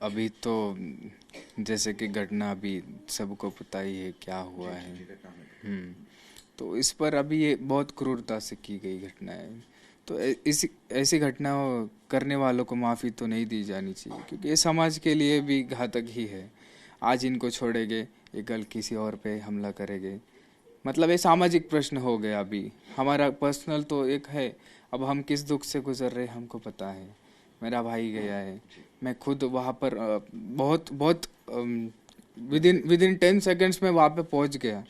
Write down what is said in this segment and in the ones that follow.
अभी तो जैसे कि घटना अभी सबको पता ही है क्या हुआ है। हम्म, तो इस पर अभी ये बहुत क्रूरता से की गई घटना है। तो इसी ऐसी घटना करने वालों को माफ़ी तो नहीं दी जानी चाहिए क्योंकि ये समाज के लिए भी घातक ही है। आज इनको छोड़ेंगे ये कल किसी और पे हमला करेंगे। मतलब ये सामाजिक प्रश्न हो गया अभी। हमारा पर्सनल तो एक है अब हम किस दुख से गुजर रहे हमको पता है। मेरा भाई गया है। मैं खुद वहाँ पर बहुत बहुत within within ten seconds में वहाँ पे पहुँच गया।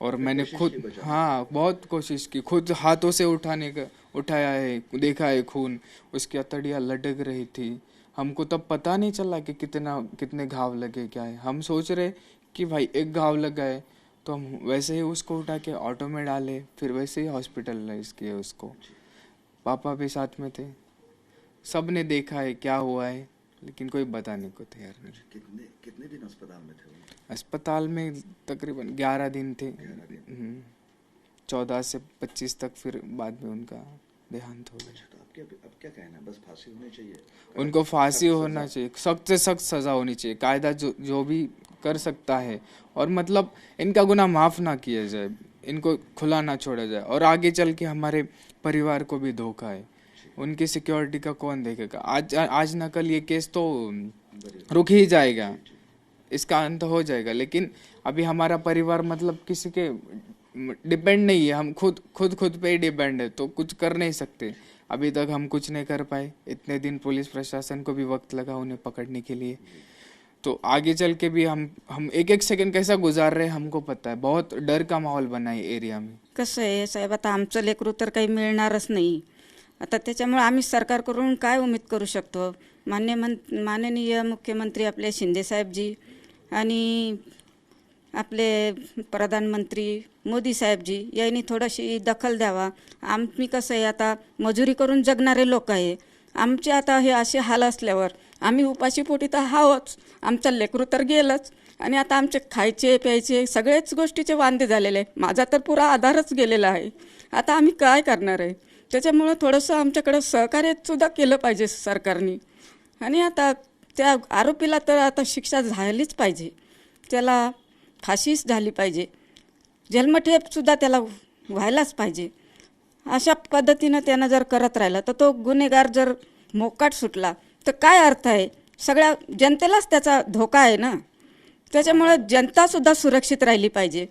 और मैंने खुद हाँ बहुत कोशिश की। खुद हाथों से उठाने का उठाया है देखा है खून। उसकी अतड़ियाँ लटक रही थी। हमको तब पता नहीं चला कि कितना कितने घाव लगे क्या है। हम सोच रहे कि भाई एक घाव लगा है तो हम वैसे ही उसको उठा के ऑटो में डाले फिर वैसे ही हॉस्पिटलाइज किए उसको। पापा भी साथ में थे। सबने देखा है क्या हुआ है। लेकिन कोई बताने को तैयार नहीं कितने कितने दिन अस्पताल में थे अस्पताल में तकरीबन ग्यारह दिन थे। चौदह से पच्चीस तक फिर बाद में उनका देहांत हो गया। तो अब क्या अब क्या कहना बस फांसी होनी चाहिए? उनको फांसी होना चाहिए। सख्त से सख्त सजा होनी चाहिए। कायदा जो जो भी कर सकता है। और मतलब इनका गुना माफ़ ना किया जाए। इनको खुला ना छोड़ा जाए। और आगे चल के हमारे परिवार को भी धोखा है। उनकी सिक्योरिटी का कौन देखेगा? आज आज ना कल ये केस तो रुक ही जाएगा। इसका अंत हो जाएगा। लेकिन अभी हमारा परिवार मतलब किसी के डिपेंड नहीं है। हम खुद खुद खुद पे ही डिपेंड है। तो कुछ कर नहीं सकते। अभी तक हम कुछ नहीं कर पाए। इतने दिन पुलिस प्रशासन को भी वक्त लगा उन्हें पकड़ने के लिए। तो आगे चल के भी हम हम एक एक सेकंड कैसा गुजार रहे हमको पता है। बहुत डर का माहौल बना है एरिया में। कसं आहे, साहेब? आता आमचं लेकरू तर काही मिळणारच नाही. आता त्याच्यामुळे आम्ही सरकारकडून काय उमेद करू शकतो? मान्य मन माननीय मुख्यमंत्री आपले शिंदेसाहेबजी आणि आपले प्रधानमंत्री मोदी साहेबजी यांनी थोडीशी दखल द्यावा. आम्ही कसं आहे आता मजुरी करून जगणारे लोक आहे. आमचे आता हे असे हाल असल्यावर आम्ही उपाशी पोटी तर आहोच आमचं लेकरू तर गेलंच. आणि आता आमचे खायचे प्यायचे सगळेच गोष्टीचे वांदे झालेले आहे. माझा तर पुरा आधारच गेलेला आहे. आता आम्ही काय करणार आहे? त्याच्यामुळं थोडंसं आमच्याकडं सहकार्यसुद्धा केलं पाहिजे सरकारने. आणि आता त्या आरोपीला तर आता शिक्षा झालीच पाहिजे. त्याला फाशीच झाली पाहिजे. जन्मठेपसुद्धा त्याला व्हायलाच पाहिजे. अशा पद्धतीनं त्यानं जर करत राहिला तर तो गुन्हेगार जर मोकाट सुटला तर काय अर्थ आहे? सगळ्या जनतेलाच त्याचा धोका आहे ना? त्याच्यामुळं जनतासुद्धा सुरक्षित राहिली पाहिजे.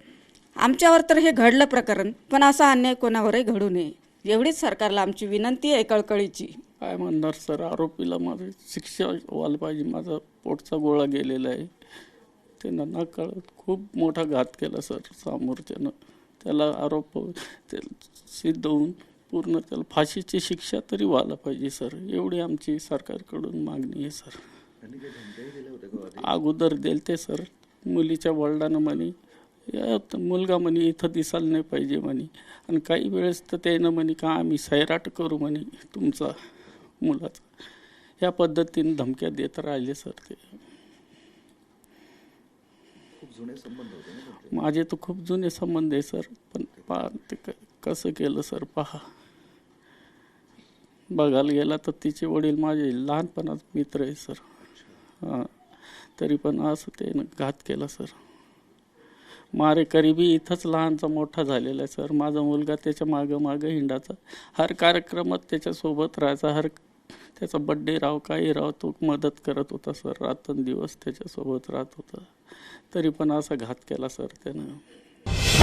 आमच्यावर तर हे घडलं प्रकरण पण असा अन्याय कोणावरही घडू नये. एवढीच सरकारला आमची विनंती आहे कळकळीची. काय म्हणणार सर? आरोपीला माझी शिक्षा व्हायला पाहिजे. माझा पोटचा गोळा गेलेला आहे. त्यानं नकळत खूप मोठा घात केला सर समोरच्यानं. त्याला आरोप ते सिद्ध होऊन पूर्ण त्याला फाशीची शिक्षा तरी व्हायला पाहिजे सर. एवढी आमची सरकारकडून मागणी आहे सर? अगोदर दिलते सर. मुलीच्या वडिलांना म्हणे या त- मुलगा म्हणे इथं दिसायला नाही पाहिजे म्हणे. आणि काही वेळेस तर त्यानं म्हणे का आम्ही सैराट करू म्हणे तुमचा मुलाचा. या पद्धतीने धमक्या देत राहिले सर ते. माझे तर खूप जुने संबंध आहे सर पण पहा ते कसं केलं सर पहा. बघायला गेला तर तिचे वडील माझे लहानपणात मित्र आहे सर. हां तरी पण असं त्यानं घात केला सर. मारेकरी बी इथंच लहानचा मोठा झालेला आहे सर. माझा मुलगा त्याच्या मागं मागं हिंडाचा हर कार्यक्रमात त्याच्यासोबत राहायचा. हर त्याचा बड्डे राव काही राव तो मदत करत होता सर. रात्रंदिवस त्याच्यासोबत राहत होता. तरी पण असा घात केला सर त्यानं.